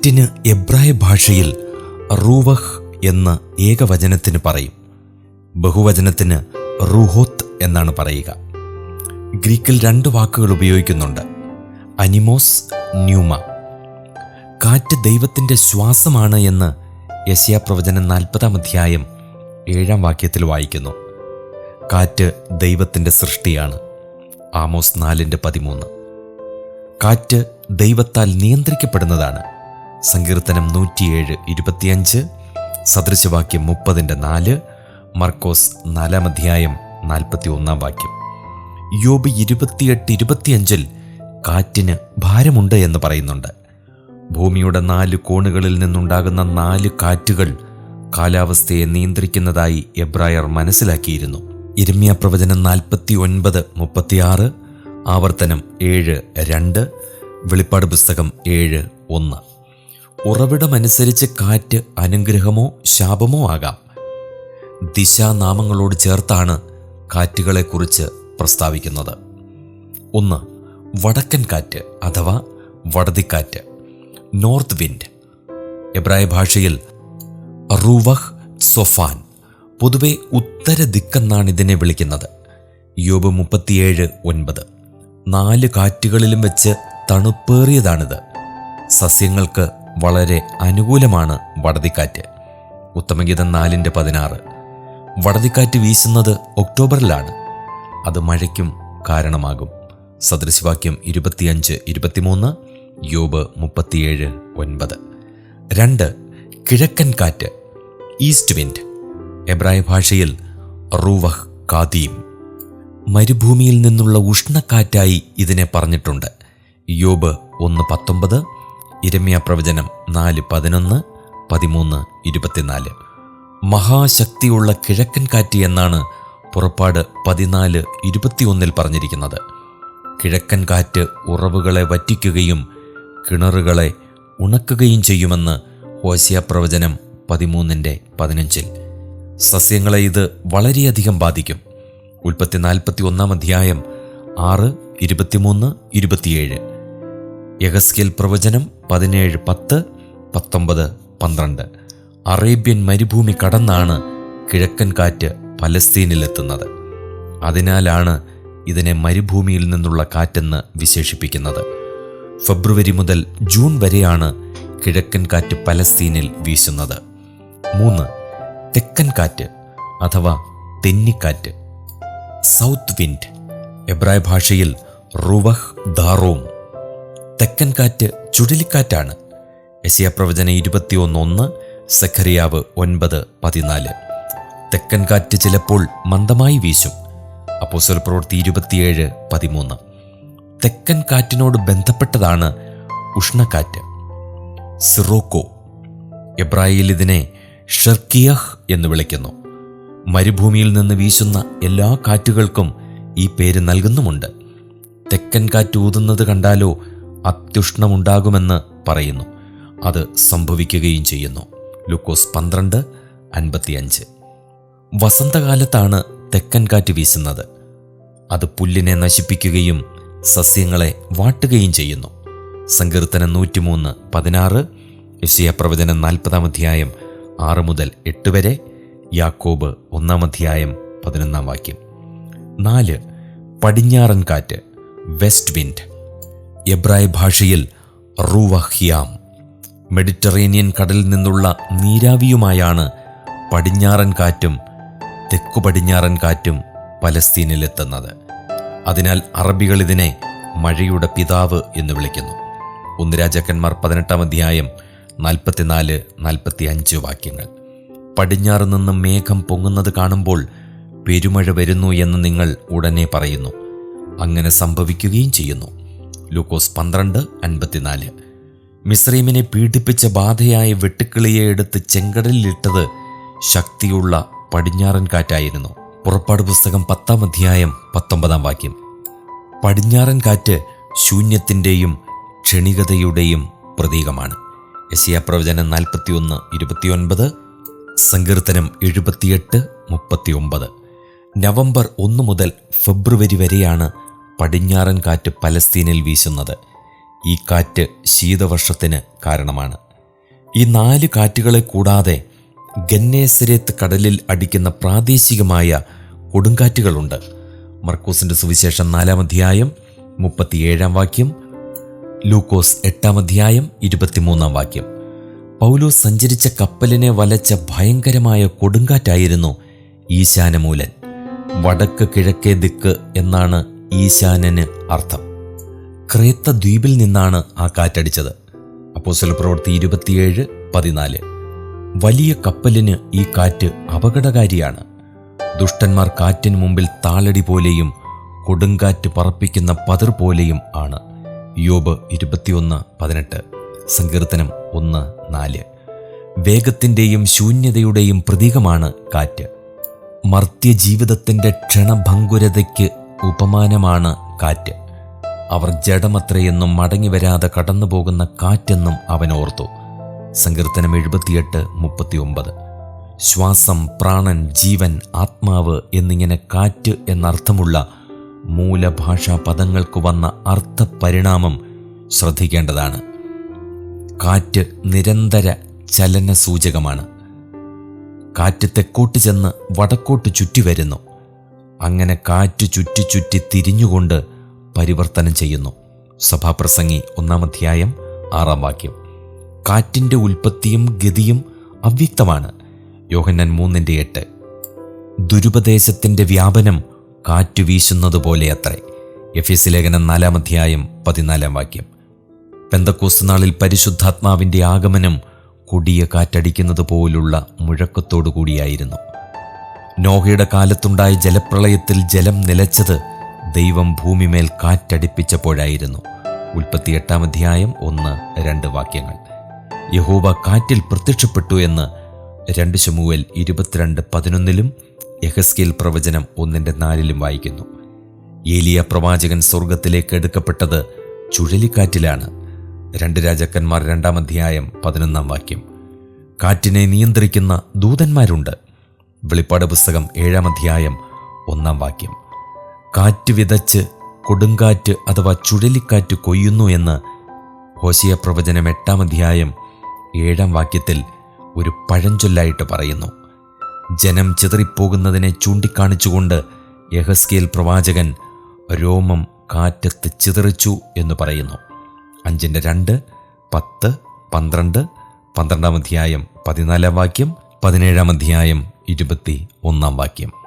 കാറ്റിന് എബ്രായ ഭാഷയിൽ റൂവഹ് എന്ന് ഏകവചനത്തിന് പറയും. ബഹുവചനത്തിന് റുഹോത്ത് എന്നാണ് പറയുക. ഗ്രീക്കിൽ രണ്ട് വാക്കുകൾ ഉപയോഗിക്കുന്നുണ്ട്. അനിമോസ് ന്യൂമ. കാറ്റ് ദൈവത്തിന്റെ ശ്വാസമാണ് എന്ന് യശയാപ്രവചനം നാൽപ്പതാം അധ്യായം ഏഴാം വാക്യത്തിൽ വായിക്കുന്നു. കാറ്റ് ദൈവത്തിന്റെ സൃഷ്ടിയാണ്. ആമോസ് നാലിന്റെ പതിമൂന്ന്. കാറ്റ് ദൈവത്താൽ നിയന്ത്രിക്കപ്പെടുന്നതാണ്. സങ്കീർത്തനം നൂറ്റിയേഴ് ഇരുപത്തിയഞ്ച് സദൃശവാക്യം മുപ്പതിന്റെ നാല് മർക്കോസ് നാലാം അധ്യായം നാൽപ്പത്തി ഒന്നാം വാക്യം. യോബ് ഇരുപത്തിയെട്ട് ഇരുപത്തിയഞ്ചിൽ കാറ്റിന് ഭാരമുണ്ട് എന്ന് പറയുന്നുണ്ട്. ഭൂമിയുടെ നാല് കോണുകളിൽ നിന്നുണ്ടാകുന്ന നാല് കാറ്റുകൾ കാലാവസ്ഥയെ നിയന്ത്രിക്കുന്നതായി എബ്രായർ മനസ്സിലാക്കിയിരുന്നു. ഇരമ്യ പ്രവചനം നാൽപ്പത്തി ഒൻപത് മുപ്പത്തിയാറ് ആവർത്തനം ഏഴ് രണ്ട് വെളിപ്പാട് പുസ്തകം ഏഴ് ഒന്ന്. ഉറവിടമനുസരിച്ച് കാറ്റ് അനുഗ്രഹമോ ശാപമോ ആകാം. ദിശാനാമങ്ങളോട് ചേർത്താണ് കാറ്റുകളെക്കുറിച്ച് പ്രസ്താവിക്കുന്നത്. ഒന്ന് വടക്കൻ കാറ്റ് അഥവാ വടതിക്കാറ്റ് നോർത്ത് വിൻഡ്. എബ്രായ ഭാഷയിൽ റൂവഹ് സൊഫാൻ പൊതുവെ ഉത്തര ദിക്കെന്നാണ് ഇതിനെ വിളിക്കുന്നത്. യോബ് മുപ്പത്തിയേഴ് ഒൻപത്. നാല് കാറ്റുകളിലും വെച്ച് തണുപ്പേറിയതാണിത്. സസ്യങ്ങൾക്ക് വളരെ അനുകൂലമാണ് വടതിക്കാറ്റ്. ഉത്തമഗീതം നാലിന്റെ പതിനാറ്. വടതിക്കാറ്റ് വീശുന്നത് ഒക്ടോബറിലാണ്. അത് മഴയ്ക്കും കാരണമാകും. സദൃശവാക്യം ഇരുപത്തിയഞ്ച് ഇരുപത്തിമൂന്ന് യോബ് മുപ്പത്തിയേഴ് ഒൻപത്. രണ്ട് കിഴക്കൻ കാറ്റ് ഈസ്റ്റ് വിൻഡ്. എബ്രായ ഭാഷയിൽ റൂവഹ് കാദീം. മരുഭൂമിയിൽ നിന്നുള്ള ഉഷ്ണക്കാറ്റായി ഇതിനെ പറഞ്ഞിട്ടുണ്ട്. യോബ് ഒന്ന് പത്തൊമ്പത് ഇരമ്യ പ്രവചനം നാല് പതിനൊന്ന് പതിമൂന്ന് ഇരുപത്തിനാല്. മഹാശക്തിയുള്ള കിഴക്കൻ കാറ്റ് എന്നാണ് പുറപ്പാട് പതിനാല് ഇരുപത്തിയൊന്നിൽ പറഞ്ഞിരിക്കുന്നത്. കിഴക്കൻ കാറ്റ് ഉറവുകളെ വറ്റിക്കുകയും കിണറുകളെ ഉണക്കുകയും ചെയ്യുമെന്ന് ഹോസിയ പ്രവചനം പതിമൂന്നിന്റെ പതിനഞ്ചിൽ. സസ്യങ്ങളെ ഇത് വളരെയധികം ബാധിക്കും. ഉൽപ്പത്തി നാൽപ്പത്തി ഒന്നാം അധ്യായം ആറ് ഇരുപത്തിമൂന്ന് ഇരുപത്തിയേഴ്. യഹസ്കേൽ പ്രവചനം പതിനേഴ് പത്ത് പത്തൊമ്പത് പന്ത്രണ്ട്. അറേബ്യൻ മരുഭൂമി കടന്നാണ് കിഴക്കൻ കാറ്റ് പലസ്തീനിലെത്തുന്നത് അതിനാലാണ് ഇതിനെ മരുഭൂമിയിൽ നിന്നുള്ള കാറ്റെന്ന് വിശേഷിപ്പിക്കുന്നത്. ഫെബ്രുവരി മുതൽ ജൂൺ വരെയാണ് കിഴക്കൻ കാറ്റ് പലസ്തീനിൽ വീശുന്നത്. മൂന്ന് തെക്കൻ കാറ്റ് അഥവാ തെന്നിക്കാറ്റ്. South wind. എബ്രായ ഭാഷയിൽ റുവഹ് ദാറോം. തെക്കൻ കാറ്റ് ചുഴലിക്കാറ്റാണ്. എസിയ പ്രവചന ഇരുപത്തിയൊന്ന് ഒന്ന് സഖറിയാവ് ഒൻപത് പതിനാല്. തെക്കൻ കാറ്റ് ചിലപ്പോൾ മന്ദമായി വീശും. അപ്പോസൽ പ്രവൃത്തി ഇരുപത്തിയേഴ് പതിമൂന്ന്. തെക്കൻ കാറ്റിനോട് ബന്ധപ്പെട്ടതാണ് ഉഷ്ണക്കാറ്റ്. സിറോക്കോ എബ്രായിൽ ഇതിനെ ഷർക്കിയഹ് എന്ന് വിളിക്കുന്നു. മരുഭൂമിയിൽ നിന്ന് വീശുന്ന എല്ലാ കാറ്റുകൾക്കും ഈ പേര് നൽകുന്നുമുണ്ട്. തെക്കൻ കാറ്റ് ഊതുന്നത് കണ്ടാലോ അത്യുഷ്ണമുണ്ടാകുമെന്ന് പറയുന്നു. അത് സംഭവിക്കുകയും ചെയ്യുന്നു. ലുക്കോസ് പന്ത്രണ്ട് അൻപത്തിയഞ്ച്. വസന്തകാലത്താണ് തെക്കൻ കാറ്റ് വീശുന്നത്. അത് പുല്ലിനെ നശിപ്പിക്കുകയും സസ്യങ്ങളെ വാട്ടുകയും ചെയ്യുന്നു. സങ്കീർത്തനം നൂറ്റിമൂന്ന് പതിനാറ് യശയ പ്രവചനം നാൽപ്പതാം അധ്യായം ആറ് മുതൽ എട്ട് വരെ യാക്കോബ് ഒന്നാം അധ്യായം പതിനൊന്നാം വാക്യം. നാല് പടിഞ്ഞാറൻ കാറ്റ് വെസ്റ്റ് വിൻഡ്. എബ്രായ ഭാഷയിൽ റൂവഹ്യാം. മെഡിറ്ററേനിയൻ കടലിൽ നിന്നുള്ള നീരാവിയുമായാണ് പടിഞ്ഞാറൻ കാറ്റും തെക്കു പടിഞ്ഞാറൻ കാറ്റും പലസ്തീനിലെത്തുന്നത് അതിനാൽ അറബികൾ ഇതിനെ മഴയുടെ പിതാവ് എന്ന് വിളിക്കുന്നു. ഒന്ന് രാജാക്കന്മാർ പതിനെട്ടാം അധ്യായം നാൽപ്പത്തിനാല് നാൽപ്പത്തി അഞ്ച് വാക്യങ്ങൾ. പടിഞ്ഞാറ് നിന്ന് മേഘം പൊങ്ങുന്നത് കാണുമ്പോൾ പെരുമഴ വരുന്നു എന്ന് നിങ്ങൾ ഉടനെ പറയുന്നു. അങ്ങനെ സംഭവിക്കുകയും ചെയ്യുന്നു. ലൂക്കോസ് പന്ത്രണ്ട് അൻപത്തിനാല്. മിസ്രൈമിനെ പീഡിപ്പിച്ച ബാധയായ വെട്ടുക്കിളിയെ എടുത്ത് ചെങ്കടലിലിട്ടത് ശക്തിയുള്ള പടിഞ്ഞാറൻ കാറ്റായിരുന്നു. പുറപ്പാട് പുസ്തകം പത്താം അധ്യായം പത്തൊമ്പതാം വാക്യം. പടിഞ്ഞാറൻ കാറ്റ് ശൂന്യത്തിന്റെയും ക്ഷണികതയുടെയും പ്രതീകമാണ്. യശിയ പ്രവചനം നാൽപ്പത്തിയൊന്ന് ഇരുപത്തിയൊൻപത് സങ്കീർത്തനം എഴുപത്തിയെട്ട് മുപ്പത്തിയൊമ്പത്. നവംബർ ഒന്ന് മുതൽ ഫെബ്രുവരി വരെയാണ് പടിഞ്ഞാറൻ കാറ്റ് പലസ്തീനിൽ വീശുന്നത് ഈ കാറ്റ് ശീതവർഷത്തിന് കാരണമാണ്. ഈ നാല് കാറ്റുകളെ കൂടാതെ ഗന്നേസരേത്ത് കടലിൽ അടിക്കുന്ന പ്രാദേശികമായ കൊടുങ്കാറ്റുകളുണ്ട്. മർക്കൂസിന്റെ സുവിശേഷം നാലാം അധ്യായം മുപ്പത്തിയേഴാം വാക്യം ലൂക്കോസ് എട്ടാം അധ്യായം ഇരുപത്തിമൂന്നാം വാക്യം. പൗലോസ് സഞ്ചരിച്ച കപ്പലിനെ വലച്ച ഭയങ്കരമായ കൊടുങ്കാറ്റായിരുന്നു ഈശാനമൂലൻ. വടക്ക് കിഴക്കേ ദിക്ക് എന്നാണ് ഈശാനന് അർത്ഥം. ക്രേത്ത ദ്വീപിൽ നിന്നാണ് ആ കാറ്റടിച്ചത്. അപ്പോസ്തല പ്രവൃത്തി ഇരുപത്തിയേഴ് പതിനാല്. വലിയ കപ്പലിന് ഈ കാറ്റ് അപകടകാരിയാണ്. ദുഷ്ടന്മാർ കാറ്റിന് മുമ്പിൽ താളടി പോലെയും കൊടുങ്കാറ്റ് പറപ്പിക്കുന്ന പതിർ പോലെയും ആണ്. യോബ് ഇരുപത്തിയൊന്ന് പതിനെട്ട്. സങ്കീർത്തനം ഒന്ന് നാല്. വേഗത്തിന്റെയും ശൂന്യതയുടെയും പ്രതീകമാണ് കാറ്റ്. മർത്യജീവിതത്തിന്റെ ക്ഷണഭങ്കുരതയ്ക്ക് ഉപമാനമാണ് കാറ്റ്. അവർ ജഡമത്രയെന്നും മടങ്ങി വരാതെ കടന്നുപോകുന്ന കാറ്റെന്നും അവൻ ഓർത്തു. സങ്കീർത്തനം എഴുപത്തിയെട്ട് മുപ്പത്തിയൊമ്പത്. ശ്വാസം പ്രാണൻ ജീവൻ ആത്മാവ് എന്നിങ്ങനെ കാറ്റ് എന്നർത്ഥമുള്ള മൂലഭാഷാ പദങ്ങൾക്ക് വന്ന അർത്ഥപരിണാമം ശ്രദ്ധിക്കേണ്ടതാണ്. കാറ്റ് നിരന്തര ചലന സൂചകമാണ് കാറ്റ് തെക്കോട്ട് ചെന്ന് വടക്കോട്ട് ചുറ്റി വരുന്നു. അങ്ങനെ കാറ്റ് ചുറ്റി ചുറ്റി തിരിഞ്ഞുകൊണ്ട് പരിവർത്തനം ചെയ്യുന്നു. സഭാപ്രസംഗി ഒന്നാം അധ്യായം ആറാം വാക്യം. കാറ്റിന്റെ ഉൽപ്പത്തിയും ഗതിയും അവ്യക്തമാണ്. യോഹന്നൻ മൂന്നിന്റെ എട്ട്. ദുരുപദേശത്തിന്റെ വ്യാപനം കാറ്റു വീശുന്നത് പോലെ അത്രേ എഫ് എസ് ലേഖനം നാലാം അധ്യായം പതിനാലാം വാക്യം. പെന്തക്കോസ് നാളിൽ പരിശുദ്ധാത്മാവിന്റെ ആഗമനം കൊടിയ കാറ്റടിക്കുന്നത് പോലുള്ള മുഴക്കത്തോടു കൂടിയായിരുന്നു നോഹയുടെ കാലത്തുണ്ടായ ജലപ്രളയത്തിൽ ജലം നിലച്ചത് ദൈവം ഭൂമിമേൽ കാറ്റടിപ്പിച്ചപ്പോഴായിരുന്നു. ഉൽപ്പത്തി എട്ടാം അധ്യായം ഒന്ന് രണ്ട് വാക്യങ്ങൾ. യഹോവ കാറ്റിൽ പ്രത്യക്ഷപ്പെട്ടു എന്ന് രണ്ട് ശമുവൽ ഇരുപത്തിരണ്ട് പതിനൊന്നിലും യഹസ്കേൽ പ്രവചനം ഒന്നിന്റെ നാലിലും വായിക്കുന്നു. ഏലിയ പ്രവാചകൻ സ്വർഗത്തിലേക്ക് എടുക്കപ്പെട്ടത് ചുഴലിക്കാറ്റിലാണ്. രണ്ട് രാജാക്കന്മാർ രണ്ടാം അധ്യായം പതിനൊന്നാം വാക്യം. കാറ്റിനെ നിയന്ത്രിക്കുന്ന ദൂതന്മാരുണ്ട്. വെളിപ്പാട് പുസ്തകം ഏഴാം അധ്യായം ഒന്നാം വാക്യം. കാറ്റ് വിതച്ച് കൊടുങ്കാറ്റ് അഥവാ ചുഴലിക്കാറ്റ് കൊയ്യുന്നു എന്ന് ഹോശിയ പ്രവചനം എട്ടാം അധ്യായം ഏഴാം വാക്യത്തിൽ ഒരു പഴഞ്ചൊല്ലായിട്ട് പറയുന്നു. ജനം ചിതറിപ്പോകുന്നതിനെ ചൂണ്ടിക്കാണിച്ചുകൊണ്ട് യഹസ്കേൽ പ്രവാചകൻ രോമം കാറ്റത്ത് ചിതറിച്ചു എന്ന് പറയുന്നു. അഞ്ചിന്റെ രണ്ട് പത്ത് പന്ത്രണ്ട് പന്ത്രണ്ടാം അധ്യായം പതിനാലാം വാക്യം പതിനേഴാം അധ്യായം ഇരുപത്തി ഒന്നാം വാക്യം.